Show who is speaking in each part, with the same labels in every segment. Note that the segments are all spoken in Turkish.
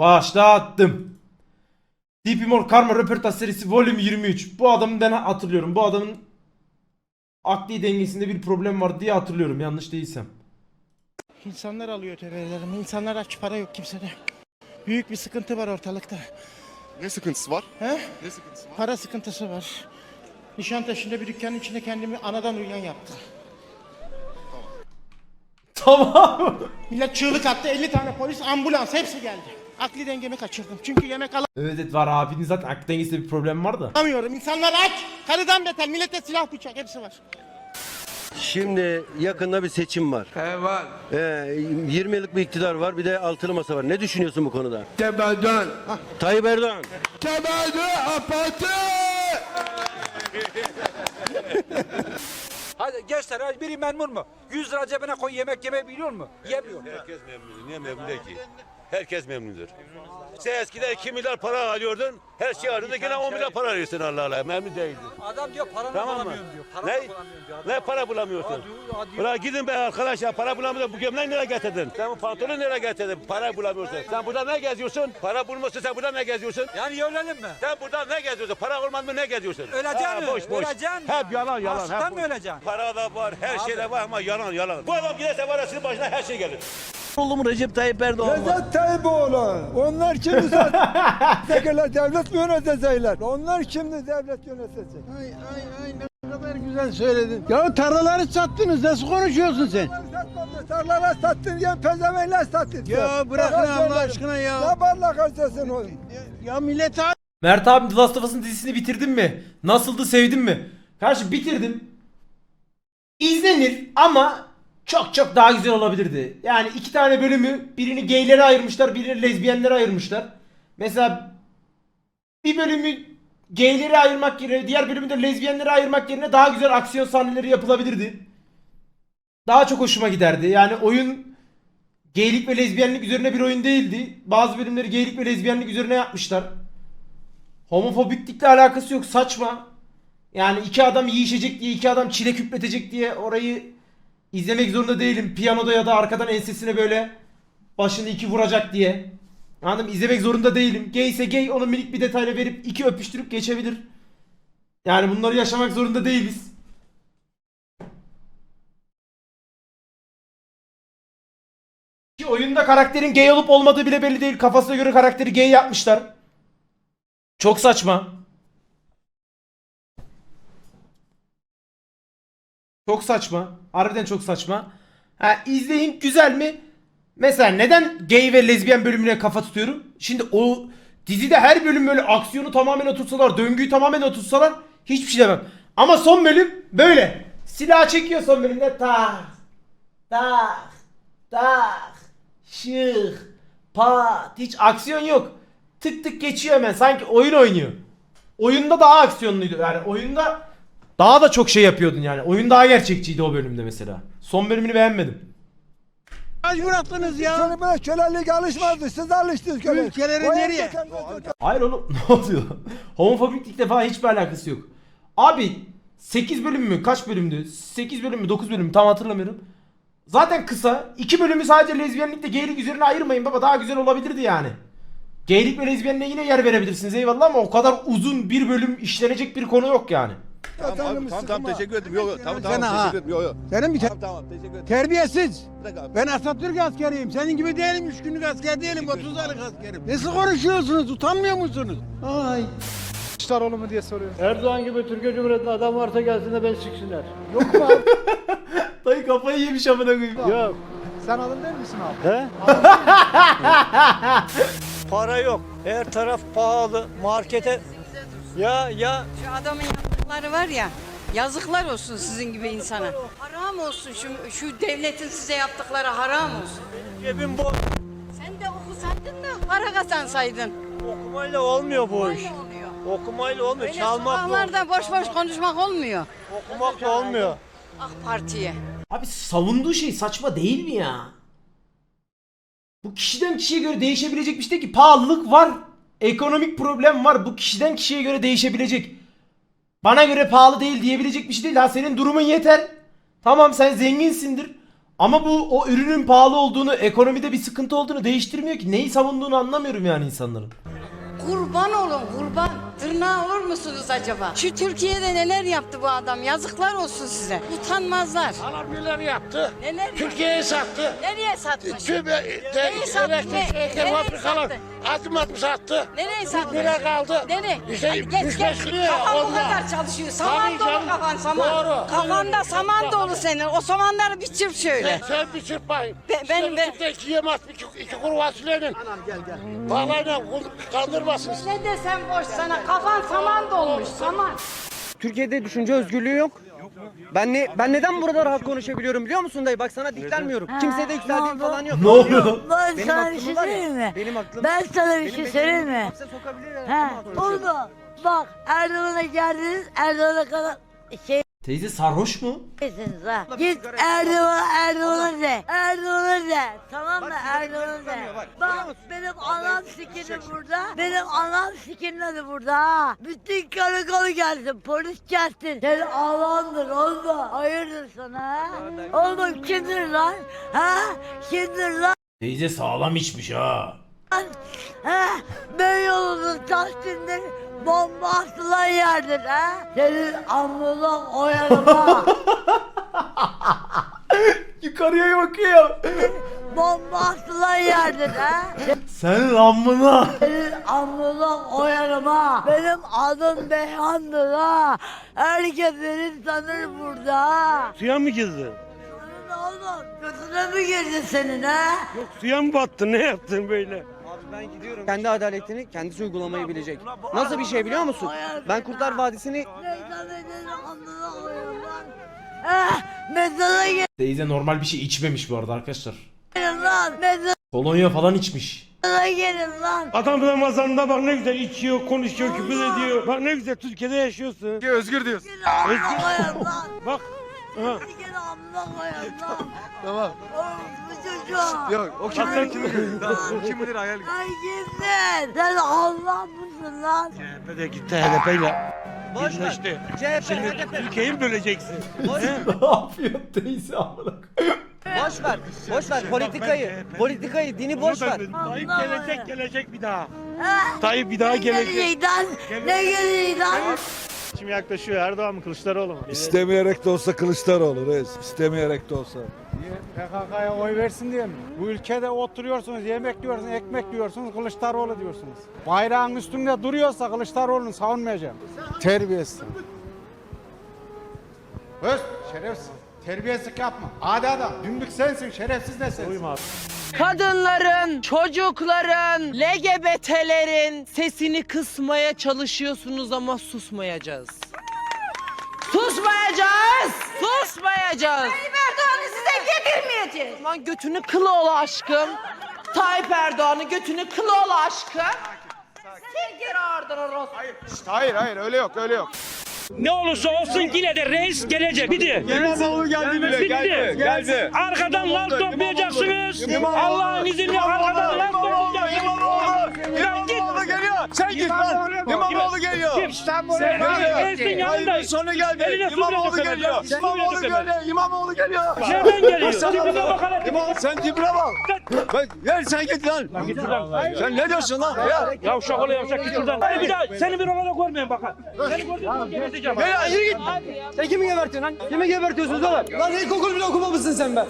Speaker 1: Başlattım. DP More Karma Röportaj serisi Volume 23. Bu adamı ben hatırlıyorum. Bu adamın akli dengesinde bir problem var diye hatırlıyorum yanlış değilsem.
Speaker 2: İnsanlar alıyor öteverelerimi. İnsanlar aç para yok kimsede. Büyük bir sıkıntı var ortalıkta.
Speaker 3: Ne sıkıntısı var?
Speaker 2: He?
Speaker 3: Ne sıkıntısı var?
Speaker 2: Para sıkıntısı var. Nişantaşı'nda bir dükkanın içinde kendimi anadan uyuyan yaptı.
Speaker 1: Tamam.
Speaker 2: Millet çığlık attı 50 tane polis ambulans hepsi geldi. Akli dengemi kaçırdım. Çünkü yemek
Speaker 1: evet evet var abinin zaten akli dengesinde bir problem var da.
Speaker 2: alamıyorum. İnsanlar aç. Karıdan beter. Millete silah bıçak hepsi var.
Speaker 4: Şimdi yakında bir seçim var.
Speaker 5: He var.
Speaker 4: Ee, 20 yıllık bir iktidar var bir de altılı masa var. Ne düşünüyorsun bu konuda?
Speaker 5: Tepeden.
Speaker 4: Tayyip Erdoğan.
Speaker 5: Tepeden apatı.
Speaker 6: Hadi gençler hadi biri memnun mu? 100 lira cebine koy yemek yemeyi biliyor mu? Yemiyor.
Speaker 7: Herkes memnun. Niye memnun değil ki? Herkes memnundur. Sen eskiden 2 milyar para alıyordun. Her şey alıyordun. Gene 10 milyar para alıyorsun Allah Allah. Memnun değildin.
Speaker 6: Adam diyor paranı
Speaker 7: Tamam mı?
Speaker 6: bulamıyorum diyor. Paranı
Speaker 7: Ne?
Speaker 6: bulamıyorum diyor.
Speaker 7: Ne para bulamıyorsun? Ulan gidin be arkadaş ya para bulamıyorsun. Bu gömleği nereye getirdin? Sen bu pantolonu nereye getirdin? Para bulamıyorsun. Sen burada ne geziyorsun? Para bulmuyorsun sen burada ne geziyorsun?
Speaker 6: Yani ölelim mi?
Speaker 7: Sen burada ne geziyorsun? Para olmaz mı ne geziyorsun?
Speaker 6: Öleceksin mi?
Speaker 7: Boş boş.
Speaker 6: Öleceksin
Speaker 7: Hep
Speaker 6: mi?
Speaker 7: yalan yalan.
Speaker 6: Açlıktan
Speaker 7: hep
Speaker 6: mı
Speaker 7: boş.
Speaker 6: öleceksin?
Speaker 7: Para da var, her şey de var ama yalan yalan. Bu adam giderse var ya sizin başına her şey gelir.
Speaker 8: Oğlum Recep Tayyip Erdoğan var.
Speaker 9: Recep Tayyip Onlar şimdi tekerler devlet mi yönetecekler? Onlar şimdi devlet yönetecek.
Speaker 8: Ay ay ay ne kadar güzel söyledin. Ya tarlaları sattınız nasıl konuşuyorsun sen?
Speaker 9: Tarlara sattın ya pezevenler sattın.
Speaker 8: Ya bırakın Allah aşkına ya.
Speaker 9: Ne barla kaçtasın oğlum?
Speaker 8: Ya millet ha-
Speaker 1: Mert abi The Last of Us'ın dizisini bitirdin mi? Nasıldı sevdin mi? Karşı bitirdim. İzlenir ama çok çok daha güzel olabilirdi. Yani iki tane bölümü birini geylere ayırmışlar birini lezbiyenlere ayırmışlar. Mesela bir bölümü geylere ayırmak yerine diğer bölümü de lezbiyenlere ayırmak yerine daha güzel aksiyon sahneleri yapılabilirdi. Daha çok hoşuma giderdi. Yani oyun geylik ve lezbiyenlik üzerine bir oyun değildi. Bazı bölümleri geylik ve lezbiyenlik üzerine yapmışlar. Homofobiklikle alakası yok saçma. Yani iki adam yiyişecek diye iki adam çile küpletecek diye orayı izlemek zorunda değilim. Piyanoda ya da arkadan ensesine böyle başını iki vuracak diye. Anladın mı? İzlemek zorunda değilim. Gay ise gay onu minik bir detayla verip iki öpüştürüp geçebilir. Yani bunları yaşamak zorunda değiliz. Ki oyunda karakterin gay olup olmadığı bile belli değil. Kafasına göre karakteri gay yapmışlar. Çok saçma. Çok saçma. Harbiden çok saçma. Ha izleyin güzel mi? Mesela neden gay ve lezbiyen bölümüne kafa tutuyorum? Şimdi o dizide her bölüm böyle aksiyonu tamamen oturtsalar, döngüyü tamamen oturtsalar hiçbir şey demem. Ama son bölüm böyle. Silah çekiyor son bölümde. Tak. Tak. Tak. Şık. Pat. Hiç aksiyon yok. Tık tık geçiyor hemen. Sanki oyun oynuyor. Oyunda daha aksiyonluydu. Yani oyunda daha da çok şey yapıyordun yani. Oyun daha gerçekçiydi o bölümde mesela. Son bölümünü beğenmedim.
Speaker 8: mecbur attınız ya.
Speaker 9: Şöyle böyle kölelik alışmadı. Siz alıştınız kölelik.
Speaker 8: Ülkeleri
Speaker 9: O
Speaker 8: nereye?
Speaker 9: evde kendinize-
Speaker 1: Hayır oğlum ne oluyor? Homofobiklikle falan hiçbir alakası yok. Abi 8 bölüm mü? Kaç bölümdü? 8 bölüm mü? 9 bölüm mü? Tam hatırlamıyorum. Zaten kısa. 2 bölümü sadece lezbiyenlikle geylik üzerine ayırmayın baba. Daha güzel olabilirdi yani. Geylik ve lezbiyenliğe yine yer verebilirsiniz eyvallah ama o kadar uzun bir bölüm işlenecek bir konu yok yani.
Speaker 3: Tamam tamam
Speaker 9: sıkma.
Speaker 3: teşekkür ederim. Yok yok tamam
Speaker 8: Sen
Speaker 3: tamam
Speaker 8: ha.
Speaker 3: teşekkür ederim. Yok yok.
Speaker 8: Senin bir
Speaker 3: Tamam tamam teşekkür ederim.
Speaker 8: terbiyesiz.
Speaker 3: Bir dakika abi.
Speaker 8: Ben Atatürk askeriyim. Senin gibi değilim. Üç günlük asker değilim. 30 aylık askerim. Nasıl konuşuyorsunuz? Utanmıyor musunuz? Ay.
Speaker 10: Kılıçdaroğlu mu diye soruyor.
Speaker 8: Erdoğan gibi Türkiye Cumhuriyeti'nde adam varsa gelsin de ben siksinler.
Speaker 1: Dayı kafayı yemiş amına koyayım.
Speaker 8: Yok.
Speaker 10: Sen alın değil misin abi?
Speaker 8: He?
Speaker 6: Para yok. Her taraf pahalı. Markete ya ya
Speaker 11: Şu adamın yaptıkları var ya, yazıklar olsun sizin gibi insana. Haram olsun şu, şu devletin size yaptıkları haram olsun.
Speaker 6: cebim boş.
Speaker 11: Sen de okusaydın da para kazansaydın.
Speaker 6: Okumayla olmuyor bu iş.
Speaker 11: Öyle oluyor.
Speaker 6: Okumayla olmuyor.
Speaker 11: Öyle
Speaker 6: Çalmakla
Speaker 11: sokaklarda boş boş konuşmak olmuyor.
Speaker 6: okumakla olmuyor.
Speaker 11: AK Parti'ye.
Speaker 1: Abi savunduğu şey saçma değil mi ya? Bu kişiden kişiye göre değişebilecek bir şey değil ki. Pahalılık var. Ekonomik problem var. Bu kişiden kişiye göre değişebilecek. Bana göre pahalı değil diyebilecek bir şey değil. Ha senin durumun yeter. Tamam sen zenginsindir. Ama bu o ürünün pahalı olduğunu, ekonomide bir sıkıntı olduğunu değiştirmiyor ki. Neyi savunduğunu anlamıyorum yani insanların.
Speaker 11: Kurban olun kurban. Tırnağı olur musunuz acaba? Şu Türkiye'de neler yaptı bu adam? Yazıklar olsun size. Utanmazlar.
Speaker 12: Adam neler yaptı?
Speaker 11: Neler
Speaker 12: Türkiye'yi sattı.
Speaker 11: Nereye satmış?
Speaker 12: Tüm e,
Speaker 11: sattı?
Speaker 12: elektrik
Speaker 11: Ne-
Speaker 12: elektrik
Speaker 11: nereyi
Speaker 12: fabrikalar
Speaker 11: sattı?
Speaker 12: adım adım sattı.
Speaker 11: Nereye sattı?
Speaker 12: Nereye kaldı?
Speaker 11: Nereye?
Speaker 12: İşte
Speaker 11: Hadi geç
Speaker 12: üç
Speaker 11: geç.
Speaker 12: beş liraya
Speaker 11: Kafan bu kadar çalışıyor. Saman
Speaker 12: Tabii
Speaker 11: dolu
Speaker 12: canım.
Speaker 11: kafan saman.
Speaker 12: Doğru.
Speaker 11: Kafanda saman dolu senin. O samanları bir çırp şöyle.
Speaker 12: Sen bir çırpmayın.
Speaker 11: Ben- ben- ben-
Speaker 12: ben... iki yemez iki, iki kuru fasulyenin. Anam gel gel. Bağlayla kandırmasın.
Speaker 11: Ne desem boş sana. Kafan saman dolmuş. Saman.
Speaker 6: Türkiye'de düşünce özgürlüğü yok. Ben ne ben neden burada rahat konuşabiliyorum biliyor musun dayı? Bak sana diklenmiyorum. Kimseye de falan yok.
Speaker 1: Ne oluyor?
Speaker 10: Ben
Speaker 6: Benim
Speaker 10: sana bir
Speaker 6: aklım
Speaker 10: şey
Speaker 6: var ya,
Speaker 10: söyleyeyim mi?
Speaker 6: Benim aklım.
Speaker 10: Ben sana bir
Speaker 6: benim
Speaker 10: şey
Speaker 6: beynimi
Speaker 10: söyleyeyim mi?
Speaker 6: hapse sokabilir ya.
Speaker 10: He, oldu. Bak Erdoğan'a geldiniz, Erdoğan'a kadar şey
Speaker 1: Teyze sarhoş mu?
Speaker 10: Değilsiniz ha. Git Erdoğan'a Erdoğan'a de. Erdoğan'a de. Tamam mı? Erdoğan'a de. Bak benim anam sikini burada. Benim anam sikinin de burada ha. Bütün karakolu gelsin. Polis gelsin. Senin Allah'ındır oldu. Hayırdır sana ha? Oğlum kimdir lan? Ha? Kimdir lan?
Speaker 1: Teyze sağlam içmiş ha.
Speaker 10: Ha? Beyoğlu'nun Taksim'de bomba atılan yerdir ha? Senin amına koyarım ha.
Speaker 1: Yukarıya bakıyor.
Speaker 10: bomba atılan yerdir ha?
Speaker 1: Sen lammına.
Speaker 10: Senin amına koyarım ha. Benim adım Beyhan'dır ha. Herkes beni tanır burada ha.
Speaker 12: Suya mı girdi?
Speaker 10: Senin oğlum götüne mi girdi senin ha?
Speaker 12: Yok suya mı battı? Ne yaptın böyle?
Speaker 6: Ben gidiyorum. Kendi adaletini kendisi uygulamayı bilecek. Nasıl bir şey biliyor musun? Ben Kurtlar Vadisi'ni?
Speaker 10: Mezara
Speaker 1: Teyze normal bir şey içmemiş bu arada arkadaşlar.
Speaker 10: gelin lan. Mezara
Speaker 1: Kolonya falan içmiş.
Speaker 10: gelin lan.
Speaker 12: Adam Ramazan'da bak ne güzel içiyor, konuşuyor, küfür ediyor. Bak ne güzel Türkiye'de yaşıyorsun.
Speaker 13: Özgür diyorsun.
Speaker 10: Koyarım lan.
Speaker 12: Bak.
Speaker 10: Gelin amına lan.
Speaker 13: Tamam.
Speaker 10: Oğlum bu çocuğa.
Speaker 13: Yok o kim
Speaker 10: Ay,
Speaker 13: kim
Speaker 10: lan.
Speaker 13: kim bilir hayal.
Speaker 10: Ay kimsin? Sen Allah mısın lan?
Speaker 12: CHP de gitti HDP'yle.
Speaker 6: boş ver. CHP,
Speaker 12: Şimdi
Speaker 6: HDP.
Speaker 12: Türkiye'yi mi böleceksin?
Speaker 6: Boş,
Speaker 1: ne yapıyor teyze amına koyayım?
Speaker 6: boş ver. Boş ver politikayı. Politikayı, dini boş ver.
Speaker 12: Tayyip gelecek gelecek bir daha.
Speaker 10: Ha?
Speaker 12: Tayyip bir daha
Speaker 10: Ne
Speaker 12: gelecek.
Speaker 10: gelecek lan? Ne gelecek lan?
Speaker 12: Kim yaklaşıyor Erdoğan mı Kılıçdaroğlu mu?
Speaker 14: İstemeyerek de olsa Kılıçdaroğlu reis. İstemeyerek de olsa.
Speaker 10: PKK'ya oy versin diye mi? Bu ülkede oturuyorsunuz, yemek yiyorsunuz, ekmek yiyorsunuz, Kılıçdaroğlu diyorsunuz. Bayrağın üstünde duruyorsa Kılıçdaroğlu'nu savunmayacağım. Terbiyesiz. Öz, şerefsiz. Terbiyesizlik yapma. Adi adam. Dümbük sensin, şerefsiz de sensin.
Speaker 15: Kadınların, çocukların, LGBT'lerin sesini kısmaya çalışıyorsunuz ama susmayacağız. Susmayacağız! Susmayacağız!
Speaker 11: Tayyip Erdoğan'ı size getirmeyeceğiz.
Speaker 15: Lan götünü kılı ola aşkım. Tayyip Erdoğan'ı götünü kılı ola aşkım. Geri oradan orospu.
Speaker 13: Hayır hayır öyle yok öyle yok.
Speaker 12: Ne olursa olsun yine de reis gelecek. Bitti.
Speaker 13: İmamoğlu geldi bile geldi. Geldi.
Speaker 12: Arkadan laf toplayacaksınız. Allah'ın izniyle arkadan laf toplayacaksınız. Sen git.
Speaker 13: İmamoğlu geliyor. Sen git lan. İmamoğlu geliyor.
Speaker 12: Sen reisin yanındayım.
Speaker 13: Sonu geldi.
Speaker 12: Eline su
Speaker 13: İmamoğlu
Speaker 12: bile dökemez.
Speaker 13: geliyor.
Speaker 12: Su bile
Speaker 13: İmamoğlu
Speaker 12: dökemez.
Speaker 13: geliyor. İmamoğlu geliyor.
Speaker 12: Nereden geliyor?
Speaker 13: Sen
Speaker 12: Tipine
Speaker 13: bak.
Speaker 12: bak hele.
Speaker 13: İmam sen tipine bak. Bak gel sen git lan.
Speaker 12: Git şuradan.
Speaker 13: Sen ne diyorsun lan? Ya.
Speaker 12: Yavşak ola yavşak git şuradan. Hadi bir daha seni bir orada görmeyin bakın. Seni gördüğüm zaman geberteceğim.
Speaker 13: Ya yürü git.
Speaker 6: Sen kimi gebertiyorsun lan? Kimi gebertiyorsunuz oğlum? Lan ilkokul bile okumamışsın sen be.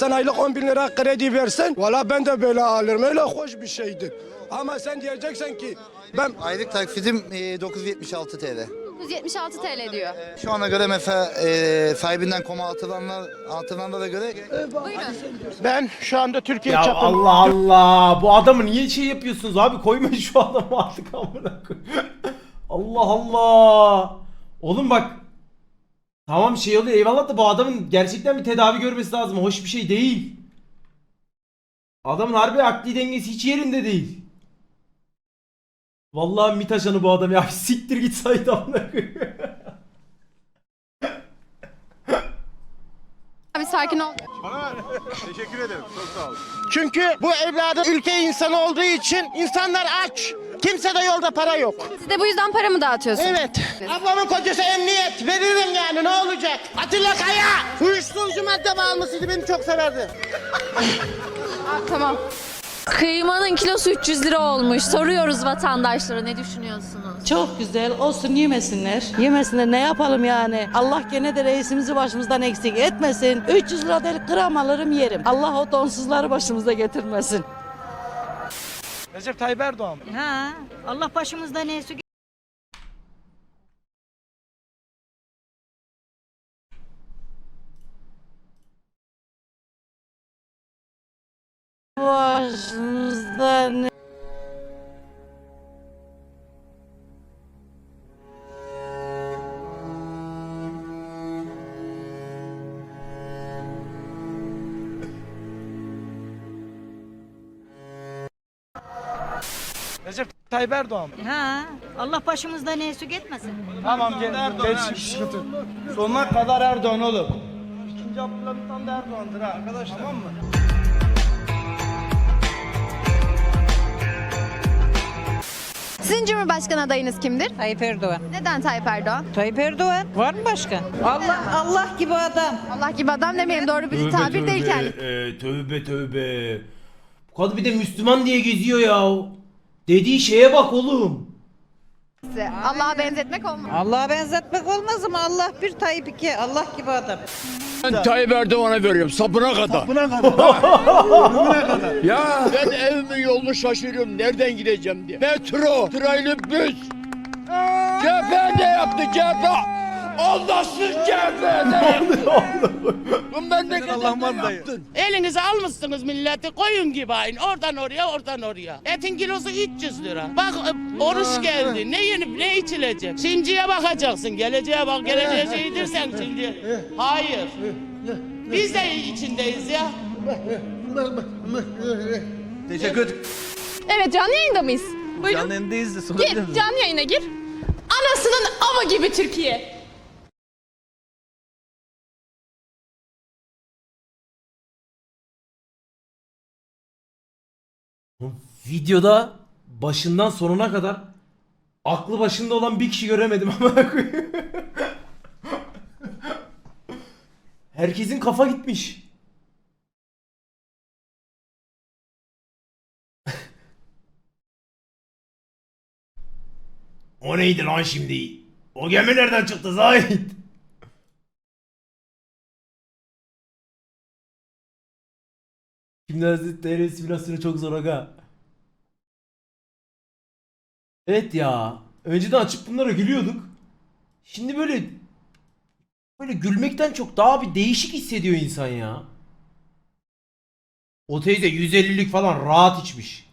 Speaker 2: Sen aylık 10 bin lira kredi versen valla ben de böyle alırım. Öyle hoş bir şeydir. Ama sen diyeceksin ki ben
Speaker 5: Aylık taksitim e, 976 TL.
Speaker 11: 976 TL diyor.
Speaker 5: Şu ana göre mesela e, sahibinden koma atılanlar, atılanlara göre
Speaker 12: Ben şu anda Türkiye
Speaker 1: Ya
Speaker 12: çapında
Speaker 1: Allah Allah. Bu adamı niye şey yapıyorsunuz abi? Koymayın şu adamı artık amına koyayım. Allah Allah. Oğlum bak. Tamam şey oluyor eyvallah da bu adamın gerçekten bir tedavi görmesi lazım. Hoş bir şey değil. Adamın harbi akli dengesi hiç yerinde değil. Vallahi MİT ajanı bu adam ya. Siktir git Sait amına.
Speaker 11: Abi sakin ol.
Speaker 13: Teşekkür ederim. Çok sağ ol.
Speaker 12: Çünkü bu evladım ülke insanı olduğu için insanlar aç.
Speaker 2: Kimse de yolda para yok.
Speaker 16: Siz de bu yüzden para mı dağıtıyorsunuz?
Speaker 2: Evet. Ablamın kocası emniyet. Veririm yani ne olacak? Atilla Kaya. Uyuşturucu madde bağımlısıydı beni çok severdi.
Speaker 16: Aa, tamam. Kıymanın kilosu 300 lira olmuş. Soruyoruz vatandaşlara ne düşünüyorsunuz?
Speaker 17: Çok güzel olsun yemesinler. Yemesinler ne yapalım yani. Allah gene de reisimizi başımızdan eksik etmesin. 300 lira değil gram alırım yerim. Allah o donsuzları başımıza getirmesin.
Speaker 2: Recep Tayyip Erdoğan.
Speaker 18: Ha, Allah başımızda ne
Speaker 2: Recep Tayyip Erdoğan.
Speaker 18: Ha, Allah başımızda ne su gitmesin.
Speaker 2: Tamam gel. Geç sıkıntı. Sonuna kadar Erdoğan oğlum. İkinci Abdülhamit Han da Erdoğan'dır ha arkadaşlar. Tamam mı?
Speaker 16: Sizin Cumhurbaşkanı adayınız kimdir?
Speaker 19: Tayyip Erdoğan.
Speaker 16: Neden Tayyip Erdoğan?
Speaker 19: Tayyip Erdoğan. Var mı başka? Allah Allah gibi adam.
Speaker 16: Allah gibi adam demeyelim doğru bir tabir değil kendisi.
Speaker 1: Ee, tövbe tövbe. Bu kadın bir de Müslüman diye geziyor ya. Dediği şeye bak oğlum.
Speaker 16: Allah'a benzetmek olmaz.
Speaker 19: Allah'a benzetmek olmaz ama Allah bir Tayyip iki. Allah gibi adam.
Speaker 3: Ben Tayyip Erdoğan'a veriyorum sapına kadar. Sapına kadar. ya ben evimin yolunu şaşırıyorum nereden gideceğim diye. Metro, trailibüs. CHP ne yaptı CHP? Allahsız CHP ne yaptı? Bu memlekete ne yaptın?
Speaker 17: Elinize almışsınız milleti koyun gibi aynı. Oradan oraya oradan oraya. Etin kilosu 300 lira. Bak e, oruç geldi. Ne yenip ne içilecek? Şimdiye bakacaksın. Geleceğe bak. Geleceğe şey dersen şimdi. Hayır. Biz de içindeyiz ya.
Speaker 16: Evet canlı yayında mıyız? Buyurun.
Speaker 2: Canlı yayındayız da
Speaker 16: Gir canlı yayına gir. Anasının ama gibi Türkiye.
Speaker 1: Videoda başından sonuna kadar aklı başında olan bir kişi göremedim ama Herkesin kafa gitmiş. o neydi lan şimdi? O gemi nereden çıktı Zahit? Hazretleri simülasyonu çok zor aga. Evet ya. Önceden açıp bunlara gülüyorduk. Şimdi böyle böyle gülmekten çok daha bir değişik hissediyor insan ya. O teyze 150'lik falan rahat içmiş.